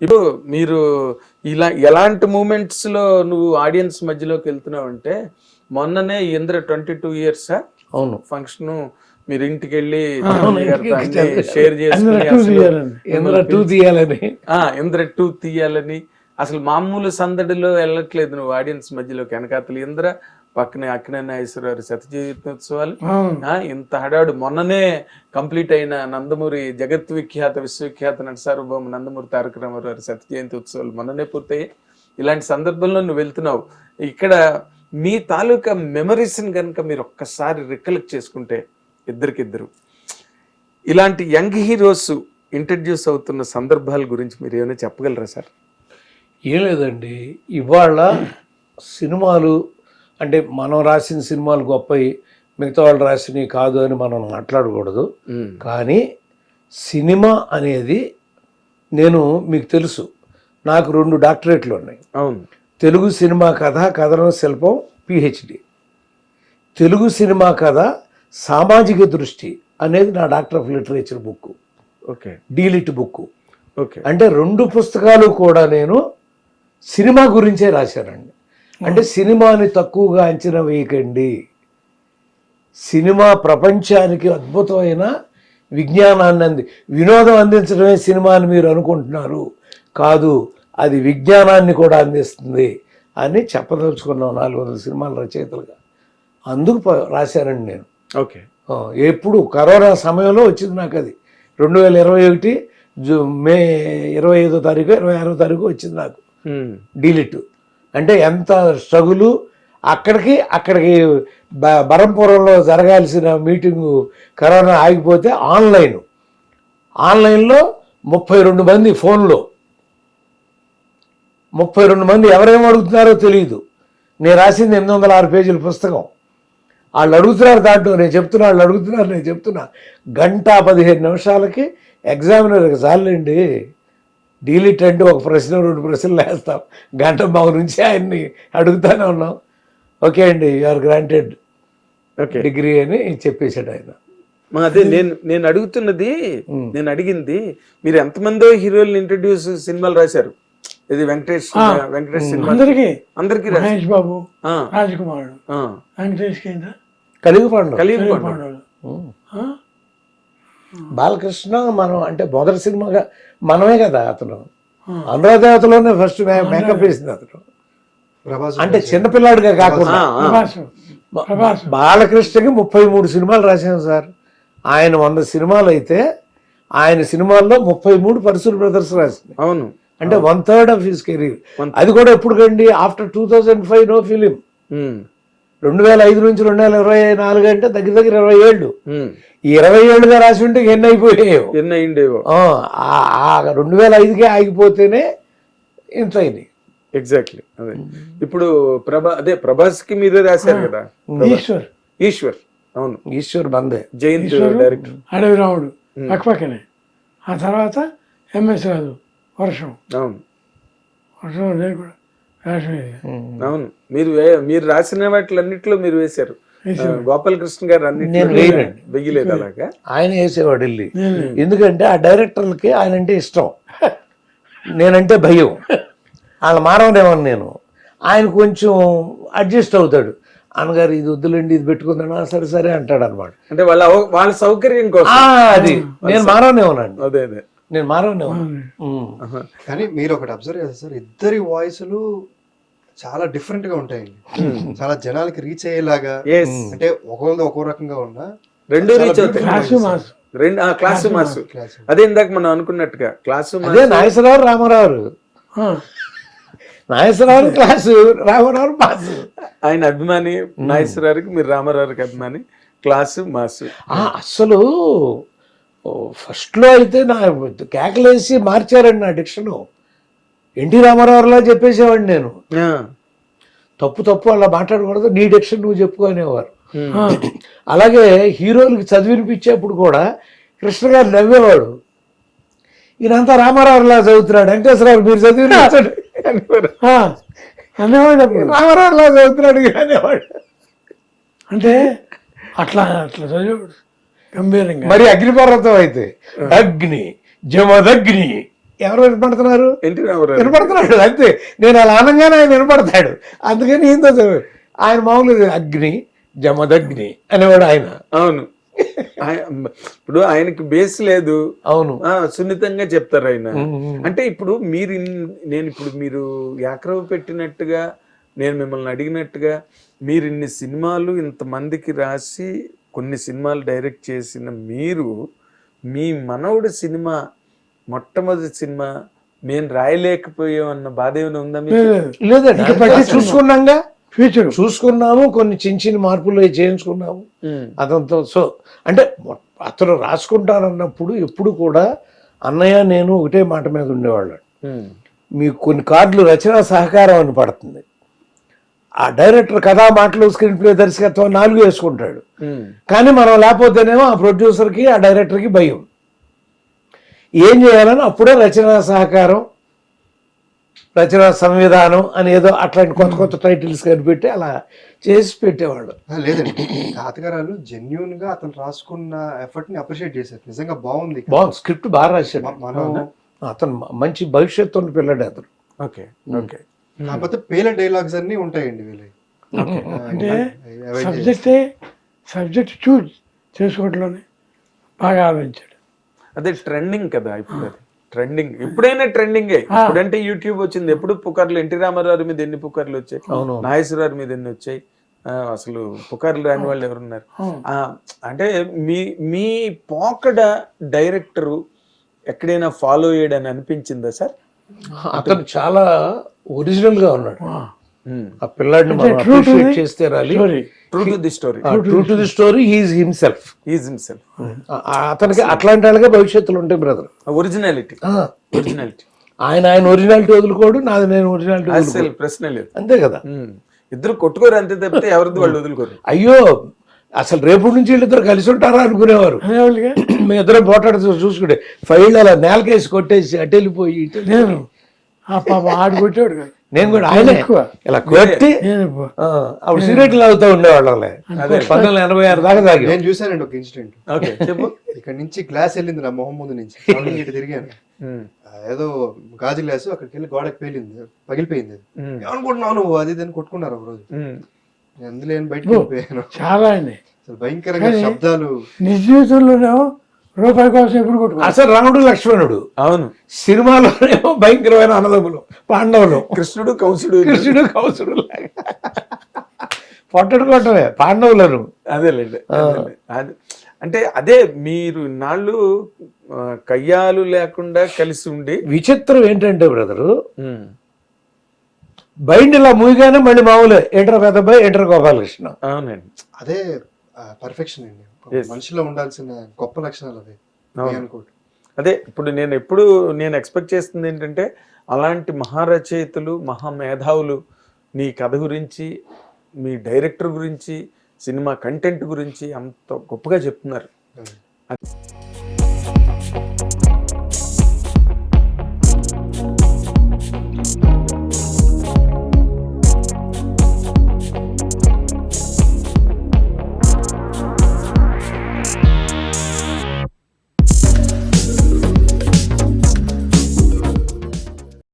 ఇప్పుడు మీరు ఇలా ఎలాంటి మూమెంట్స్లో నువ్వు ఆడియన్స్ మధ్యలోకి వెళ్తున్నావు అంటే మొన్ననే ఇంద్ర ట్వంటీ టూ ఇయర్స్ అవును. ఫంక్షన్ మీరు ఇంటికి వెళ్ళి షేర్ తీయాలని. ఇంద్ర టూ తీయాలని. అసలు మామూలు సందడిలో వెళ్ళట్లేదు నువ్వు ఆడియన్స్ మధ్యలోకి వెనకాతలు ఇంద్ర. పక్కనే అక్కినే నాగేశ్వరరావు శత జీవితోత్సవాలు ఇంత హడాడు మొన్ననే కంప్లీట్ అయిన నందమూరి జగత్ విఖ్యాత విశ్వవిఖ్యాత నట సార్వభౌమ నందమూరి తారక రామారావు శత జయంతి ఉత్సవాలు మొన్ననే పూర్తయ్యాయి. ఇలాంటి సందర్భంలో నువ్వు వెళ్తున్నావు. ఇక్కడ మీ తాలూకా మెమరీస్ని కనుక మీరు ఒక్కసారి రికలెక్ట్ చేసుకుంటే ఇద్దరికిద్దరు. ఇలాంటి యంగ్ హీరోస్ ఇంట్రడ్యూస్ అవుతున్న సందర్భాల గురించి మీరు ఏమైనా చెప్పగలరా సార్? ఏం లేదండి. ఇవాళ సినిమాలు అంటే మనం రాసిన సినిమాలు గొప్పవి మిగతా వాళ్ళు రాసినవి కాదు అని మనం మాట్లాడకూడదు. కానీ సినిమా అనేది నేను మీకు తెలుసు నాకు రెండు డాక్టరేట్లు ఉన్నాయి. అవును. తెలుగు సినిమా కథ కథనం శిల్పం పిహెచ్డి. తెలుగు సినిమా కథ సామాజిక దృష్టి అనేది నా doctor of literature book. Okay. D Litt book. Okay. అంటే రెండు పుస్తకాలు కూడా నేను సినిమా గురించే రాశానండి. అంటే సినిమాని తక్కువగా అంచనా వేయకండి. సినిమా ప్రపంచానికి అద్భుతమైన విజ్ఞానాన్ని అంది వినోదం అందించడమే సినిమా అని మీరు అనుకుంటున్నారు. కాదు అది విజ్ఞానాన్ని కూడా అందిస్తుంది అని చెప్పదలుచుకున్నాం నాలుగు వందల సినిమాల రచయితలుగా. అందుకు రాశానండి నేను. ఓకే. ఎప్పుడు కరోనా సమయంలో వచ్చింది నాకు అది. రెండు వేల ఇరవై ఒకటి జూ మే ఇరవై ఐదో తారీఖు ఇరవై ఆరో తారీఖు వచ్చింది నాకు. డీలిట్. అంటే ఎంత స్ట్రగులు అక్కడికి అక్కడికి బ- బరంపురంలో జరగాల్సిన మీటింగు కరోనా ఆగిపోతే ఆన్లైన్. ఆన్లైన్లో ముప్పై రెండు మంది ఫోన్లో. ముప్పై రెండు మంది ఎవరేం అడుగుతున్నారో తెలియదు నేను రాసింది ఎనిమిది వందల ఆరు పేజీల పుస్తకం. వాళ్ళు అడుగుతున్నారు దాంట్లో నేను చెప్తున్నా వాళ్ళు అడుగుతున్నారు నేను చెప్తున్నా. గంట పదిహేను నిమిషాలకి ఎగ్జామినర్కి చాలండి. డీలిట్ అంటే ఒక ప్రశ్న రెండు ప్రశ్నలు వేస్తాం. గంట మా నుంచి ఆయన్ని అడుగుతానే ఉన్నాం. ఓకే అండి ఆర్ గ్రాంటెడ్ ఓకే. డిగ్రీ అని చెప్పేశాడు ఆయన. అదే నేను నేను అడుగుతున్నది నేను అడిగింది మీరు ఎంతమందో హీరోలు ఇంట్రడ్యూస్ సినిమాలు రాశారు? ఇది వెంకటేష్ వెంకటేష్ సినిమా. అందరికీ. మహేష్ బాబు ఆ, రాజకుమారుడు. ఆ. వెంకటేష్ కేంద్ర కలిగి పండు కలియుగ పండుగ. బాలకృష్ణ మనం అంటే మొదటి సినిమాగా మనమే కదా అతను. అనురాధేవతలోనే ఫస్ట్ మేకప్ వేసింది అతను. ప్రభాస్ అంటే చిన్నపిల్లాడిగా కాకుండా. బాలకృష్ణకి ముప్పై మూడు సినిమాలు రాశాను సార్. ఆయన వంద సినిమాలు అయితే ఆయన సినిమాల్లో ముప్పై మూడు పరశుర బ్రదర్స్ రాసింది. అవును. అంటే one third of his career అది కూడా ఎప్పుడు కండి? After two thousand five no film రెండు వేల ఐదు నుంచి రెండు వేల ఇరవై నాలుగు అంటే దగ్గర దగ్గర ఇరవై ఏళ్ళు. ఈ ఇరవై ఏళ్ళుగా రాసి ఉంటే ఎన్ని అయిపోయాయో ఎన్ని అయిండేవో. రెండు వేల ఐదుకే ఆగిపోతేనే ఇంత అయింది. ఎగ్జాక్ట్లీ అదే. ఇప్పుడు ప్రభా అదే ప్రభాస్కి మీరే రాశారు కదా? ఈశ్వర్. ఈశ్వర్. అవును. ఈశ్వర్ బందే. జయంత్ డైరెక్టర్. అడవి రాముడు పక్కపక్కనే ఆ తర్వాత ఎంఎస్ రాజు వర్షం. అవును. వర్షం నేను కూడా. అవును. మీరు మీరు రాసిన వాటిలన్నిట్లో మీరు వేశారు. గోపాలకృష్ణ గారు వేయనండి. వెయ్యలేదు అలాగా? ఆయన వేసేవాడు వెళ్ళి ఎందుకంటే ఆ డైరెక్టర్లకి ఆయన అంటే ఇష్టం. నేనంటే భయం. వాళ్ళ మానవనేమని నేను. ఆయన కొంచెం అడ్జస్ట్ అవుతాడు. అన్నగారు ఇది వద్దులేండి ఇది పెట్టుకుందాను సరే సరే అంటాడు అనమాట అంటే వాళ్ళ వాళ్ళ సౌకర్యం కోసం. అది. నేను మానవనేమనండి అదే అదే. నేను ఆహా. కానీ మీరు ఒకటి అబ్జర్వ్ చేస్తారు సార్ ఇద్దరి వాయిస్లు చాలా డిఫరెంట్గా ఉంటాయండి. చాలా జనాలకి రీచ్ అయ్యేలాగా. అంటే ఒకరిది ఒక్కో రకంగా ఉన్నా రెండు రీచ్ అవుతాయి. మాస్ రెండు ఆ క్లాసు మాసు అదే ఇందాక మనం అనుకున్నట్టుగా క్లాసు మాసు అదే నాగేశ్వరరావు రామారావు. నాగేశ్వరరావు క్లాసు రామారావు పాసు ఆయన అభిమాని నాగేశ్వరరావుకి మీరు రామారావుకి అభిమాని క్లాసు మాసు ఓ, ఫస్ట్లో అయితే నా కేకలేసి మార్చారండి నా డిక్షను ఎన్టీ రామారావులా చెప్పేసేవాడిని నేను. ఆ, తప్పు తప్పు అలా మాట్లాడకూడదు నీ డిక్షన్ నువ్వు చెప్పుకునేవారు అలాగే హీరోలకి చదివినిపించేప్పుడు కూడా కృష్ణ గారు నవ్వేవాడు. ఈయనంతా రామారావులా చదువుతున్నాడు. వెంకటేశ్వరరావు మీరు అనేవాడు అప్పుడు. రామారావులా చదువుతున్నాడు అనేవాడు. అంటే అట్లా అట్లా చదివాడు గంభీరంగా. మరి అగ్నిపర్వతం అయితే అగ్ని జమదగ్ని. ఎవరు వినపడుతున్నారు? వినపడుతున్నాడు అంతే. నేను అలా అనగానే ఆయన వినపడతాడు. అందుకని ఏందో చదివాడు. ఆయన మామూలు అగ్ని జమదగ్ని అనేవాడు ఆయన. అవును. ఇప్పుడు ఆయనకి బేస్ లేదు. అవును. ఆ, సున్నితంగా చెప్తారు ఆయన. అంటే ఇప్పుడు మీరు నేను ఇప్పుడు మీరు యాక్రవ పెట్టినట్టుగా నేను మిమ్మల్ని అడిగినట్టుగా మీరు ఇన్ని సినిమాలు ఇంతమందికి రాసి కొన్ని సినిమాలు డైరెక్ట్ చేసిన మీరు మీ మనవుడి సినిమా మొట్టమొదటి సినిమా మేము రాయలేకపోయాం అన్న బాధ ఏమైనా ఉందా లేదండి. పట్టించుకో- చూసుకున్నాగా ఫ్యూచర్. చూసుకున్నాము కొన్ని చిన్న చిన్న మార్పులు చేయించుకున్నాము. అతనితో సో అంటే అతను రాసుకుంటానన్నప్పుడు ఎప్పుడు కూడా అన్నయ్య నేను ఒకటే మాట మీద ఉండేవాళ్ళం. మీకు కొన్ని కార్డులు రచనా సహకారం అని పడుతుంది. ఆ డైరెక్టర్ కథా మాటలు స్క్రీన్ ప్లే దర్శకత్వం నాలుగు వేసుకుంటాడు. కానీ మనం లేకపోతేనేమో ఆ ప్రొడ్యూసర్కి ఆ డైరెక్టర్కి భయం. ఏం చేయాలని అప్పుడే రచనా సహకారం రచనా సంవిధానం అని ఏదో అట్లాంటి కొత్త కొత్త టైటిల్స్ కనిపెట్టి అలా చేసి పెట్టేవాడు లేదండి. తాతగారాలు జెన్యున్గా అతను రాసుకున్న ఎఫర్ట్ని అప్రిషియేట్ చేశారు. నిజంగా బాగుంది బాగుంది. స్క్రిప్ట్ బాగా రాశాడు. మనం అతను మంచి భవిష్యత్తు ఉన్న పిల్లడు అతను. ఓకే. ఓకే. కాకపోతే పేల డైలాగ్స్ అన్ని ఉంటాయండి ఆ, అంటే సబ్జెక్టే సబ్జెక్ట్ చూజ్ చేసుకోవట్లోనే బాగా ఆలోచించాడు. అదే ట్రెండింగ్ కదా ఇప్పుడు అది. ట్రెండింగ్ ఎప్పుడైనా ట్రెండింగే ఇప్పుడంటే యూట్యూబ్ వచ్చింది. ఎప్పుడు పుకార్లు ఎన్టీ రామారావు మీద ఎన్ని పుకార్లు వచ్చాయి. నాగేశ్వరరావు మీద ఎన్ని వచ్చాయి? అసలు పుకార్లు రాని వాళ్ళు ఎవరున్నారు? అంటే మీ మీ పోకడ డైరెక్టరు ఎక్కడైనా ఫాలో చేయడని అనిపించిందా సార్? అతను చాలా ఒరిజినల్గా ఉన్నాడు. ఆ. పిల్లాడిని మనం true to అప్రిషియేట్ the చేస్తే రాలి. True to the story true to the story is himself is himself అతనికి అట్లాంటి వాళ్ళగా భవిష్యత్తులో ఉంటాయి బ్రదర్ ఒరిజినాలిటీ ఒరిజినాలిటీ ఆయన ఆయన ఒరిజినాలిటీ వదులుకోడు నాది నేను ఒరిజినాలిటీ ప్రశ్న లేదు. అంతే కదా. ఇద్దరు కొట్టుకోరు అంతే తప్పితే ఎవరిది వాళ్ళు వదులుకోరు? అయ్యో అసలు రేపు నుంచి వీళ్ళిద్దరు కలిసి ఉంటారా అనుకునేవారు. మేము ఇద్దరం పోటాడుతూ చూసుకుంటే ఫైల్ అలా నేలకేసి కొట్టేసి అటు వెళ్ళిపోయి. నేను ఆ పాప ఆడు కొట్టేవాడు కాదు. నేను కూడా ఆయన. ఎక్కువ. ఇలా కొట్టి అప్పుడు సిగరెట్లు తాగుతూ ఉండేవాళ్ళంలే. పంతొమ్మిది వందల ఎనభై ఆరు దాకా తాగి నేను చూశానండి ఒక ఇన్సిడెంట్. ఓకే చెప్పు. ఇక్కడ నుంచి గ్లాస్ వెళ్ళింది నా మొహం ముందు నుంచి. ఇటు తిరిగాను. ఆ, ఏదో గాజు గ్లాసు అక్కడికి వెళ్ళి గోడకి పేలింది. పగిలిపోయింది. అది. ఏమనుకుంటున్నావు నువ్వు? అది ఇది అని కొట్టుకున్నారు ఒక రోజు నేను అందులో నేను బయటకు వెళ్ళిపోయాను. చాలా అండి అసలు భయంకరంగా శబ్దాలు. నిజ జీవితంలోనేమో రూపాయి కోసం ఎప్పుడు కొట్టుకో అసలు రాముడు లక్ష్మణుడు. అవును. సినిమాలోనేమో భయంకరమైన అన్నదమ్ములు పాండవులు. కృష్ణుడు కంసుడు కృష్ణుడు కౌసుడు పొట్టడు కొట్టమే పాండవులను. అదేలేండి అదేలే. అది అంటే అదే మీరు నాళ్ళు కయ్యాలు లేకుండా కలిసి ఉండి విచిత్రం ఏంటంటే బ్రదరు బయట ఇలా మూయగానే మళ్ళీ మామూలే ఎంటర్ పెద్దబ్బాయి ఎంటర్ గోపాలకృష్ణ. అవునండి. అదే పర్ఫెక్షన్ అండి. మనిషిలో ఉండాల్సిన గొప్ప లక్షణాలు. అనుకోండి అదే ఇప్పుడు నేను ఎప్పుడు నేను ఎక్స్పెక్ట్ చేస్తుంది ఏంటంటే అలాంటి మహారచయితలు మహామేధావులు నీ కథ గురించి మీ డైరెక్టర్ గురించి సినిమా కంటెంట్ గురించి అంత గొప్పగా చెప్తున్నారు. అది